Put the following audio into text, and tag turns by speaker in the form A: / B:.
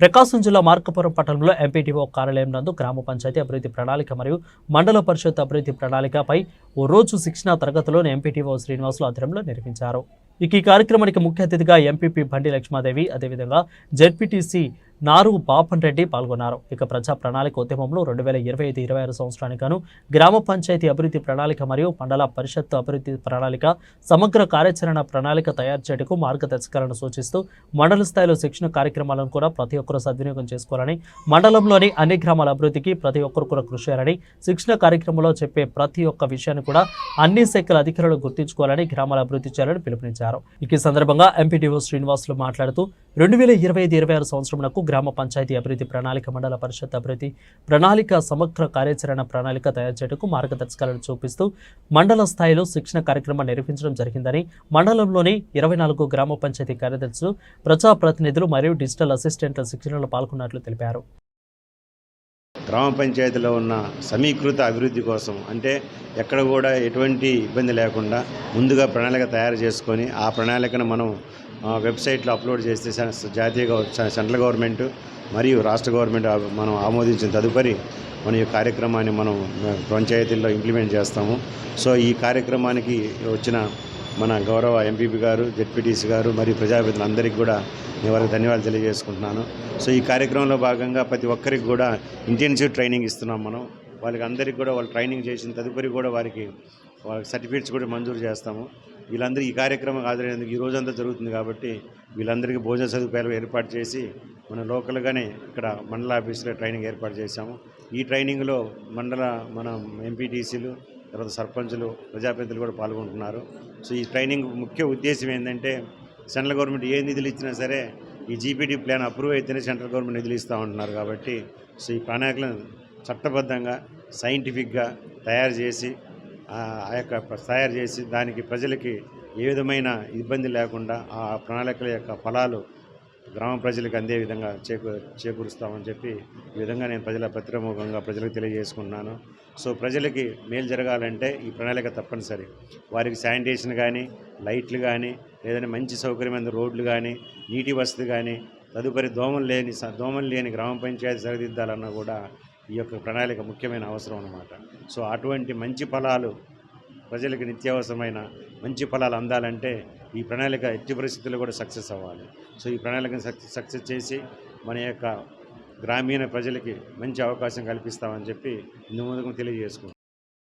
A: ప్రకాశం జిల్లా మార్కపురం పట్టణంలో ఎంపీటీఓ కార్యాలయం నందు గ్రామ పంచాయతీ అభివృద్ధి ప్రణాళిక మరియు మండల పరిషత్ అభివృద్ధి ప్రణాళికపై ఓ రోజు శిక్షణా తరగతిలో ఎంపీటీఓ శ్రీనివాసులు ఆధ్వర్యంలో నిర్వహించారు. ఇక ఈ కార్యక్రమానికి ముఖ్య అతిథిగా ఎంపీపీ బండి లక్ష్మాదేవి అదేవిధంగా జెడ్పీటీసీ నారు బాపన్ రెడ్డి పాల్గొన్నారు. ఇక ప్రజా ప్రణాళిక ఉద్యమంలో రెండు వేల ఇరవై ఐదు ఇరవై ఆరు సంవత్సరానికి గాను గ్రామ పంచాయతీ అభివృద్ధి ప్రణాళిక మరియు మండల పరిషత్ అభివృద్ధి ప్రణాళిక సమగ్ర కార్యాచరణ ప్రణాళిక తయారు చేయటకు మార్గదర్శకాలను సూచిస్తూ మండల స్థాయిలో శిక్షణ కార్యక్రమాలను కూడా ప్రతి ఒక్కరూ సద్వినియోగం చేసుకోవాలని మండలంలోని అన్ని గ్రామాల అభివృద్ధికి ప్రతి ఒక్కరు కూడా కృషి చేయాలని శిక్షణ కార్యక్రమంలో చెప్పే ప్రతి ఒక్క విషయాన్ని కూడా అన్ని శాఖల అధికారులు గుర్తించుకోవాలని గ్రామాల అభివృద్ధి చేయాలని పిలుపునిచ్చారు. ఈ సందర్భంగా ఎంపీటీఓ శ్రీనివాసులు మాట్లాడుతూ రెండు వేల ఇరవై ఐదు ఇరవై ఆరు సంవత్సరంలో గ్రామ పంచాయతీ అభివృద్ధి ప్రణాళిక మండల పరిషత్ అభివృద్ధి ప్రణాళిక సమగ్ర కార్యాచరణ ప్రణాళిక తయారు చేయటకు మార్గదర్శకాలను చూపిస్తూ మండల స్థాయిలో శిక్షణ కార్యక్రమం నిర్వహించడం జరిగిందని మండలంలోని ఇరవై నాలుగు గ్రామ పంచాయతీ కార్యదర్శులు ప్రజాప్రతినిధులు మరియు డిజిటల్ అసిస్టెంట్ల శిక్షణలో పాల్గొన్నట్లు తెలిపారు.
B: గ్రామ పంచాయతీలో ఉన్న సమీకృత అభివృద్ధి కోసం అంటే ఎక్కడ కూడా ఎటువంటి ఇబ్బంది లేకుండా ముందుగా ప్రణాళిక తయారు చేసుకొని ఆ ప్రణాళికను మనం వెబ్సైట్లో అప్లోడ్ చేస్తే జాతీయ సెంట్రల్ గవర్నమెంట్ మరియు రాష్ట్ర గవర్నమెంట్ మనం ఆమోదించిన తదుపరి మన ఈ కార్యక్రమాన్ని మనం పంచాయతీల్లో ఇంప్లిమెంట్ చేస్తాము. సో ఈ కార్యక్రమానికి వచ్చిన మన గౌరవ ఎంపీపీ గారు జెడ్పీటీసీ గారు మరియు ప్రజాప్రతినిధులందరికీ కూడా నేను వారికి ధన్యవాదాలు తెలియజేసుకుంటున్నాను. సో ఈ కార్యక్రమంలో భాగంగా ప్రతి ఒక్కరికి కూడా ఇంటెన్సివ్ ట్రైనింగ్ ఇస్తున్నాం మనం. వాళ్ళకి అందరికీ కూడా వాళ్ళు ట్రైనింగ్ చేసిన తదుపరి కూడా వారికి వాళ్ళకి సర్టిఫికేట్స్ కూడా మంజూరు చేస్తాము. వీళ్ళందరూ ఈ కార్యక్రమం హాజరైనందుకు ఈ రోజంతా జరుగుతుంది కాబట్టి వీళ్ళందరికీ భోజన సదుపాయాలు ఏర్పాటు చేసి మన లోకల్గానే ఇక్కడ మండల ఆఫీసులో ట్రైనింగ్ ఏర్పాటు చేశాము. ఈ ట్రైనింగ్లో మండల మన ఎంపీటీసీలు తర్వాత సర్పంచులు ప్రజాప్రతినిధులు కూడా పాల్గొంటున్నారు. సో ఈ ట్రైనింగ్ ముఖ్య ఉద్దేశం ఏంటంటే సెంట్రల్ గవర్నమెంట్ ఏ నిధులు ఇచ్చినా సరే ఈ జీపీడీ ప్లాన్ అప్రూవ్ అయితేనే సెంట్రల్ గవర్నమెంట్ నిధులు ఇస్తూ ఉంటున్నారు కాబట్టి సో ఈ ప్రణాళికలను చట్టబద్ధంగా సైంటిఫిక్గా తయారు చేసి ఆ యొక్క తయారు చేసి దానికి ప్రజలకి ఏ విధమైన ఇబ్బంది లేకుండా ఆ ప్రణాళికల యొక్క ఫలాలు గ్రామ ప్రజలకు అందే విధంగా చేకూ చేకూరుస్తామని చెప్పి ఈ విధంగా నేను ప్రజల పత్రిముఖంగా ప్రజలకు తెలియజేసుకుంటున్నాను. సో ప్రజలకి మేలు జరగాలంటే ఈ ప్రణాళిక తప్పనిసరి. వారికి శానిటేషన్ కానీ లైట్లు కానీ లేదంటే మంచి సౌకర్యమైన రోడ్లు కానీ నీటి వసతి కానీ తదుపరి దోమలు లేని స- దోమలు లేని గ్రామ పంచాయతీ సరిదిద్దాలన్నా కూడా ఈ యొక్క ప్రణాళిక ముఖ్యమైన అవసరం అన్నమాట. సో అటువంటి మంచి ఫలాలు ప్రజలకు నిత్యావసరమైన మంచి ఫలాలు అందాలంటే ఈ ప్రణాళిక ఎట్టి పరిస్థితుల్లో కూడా సక్సెస్ అవ్వాలి. సో ఈ ప్రణాళికను సక్సెస్ సక్సెస్ చేసి మన యొక్క గ్రామీణ ప్రజలకి మంచి అవకాశం కల్పిస్తామని చెప్పి ఇందు ముందుకు తెలియజేసుకుంటాం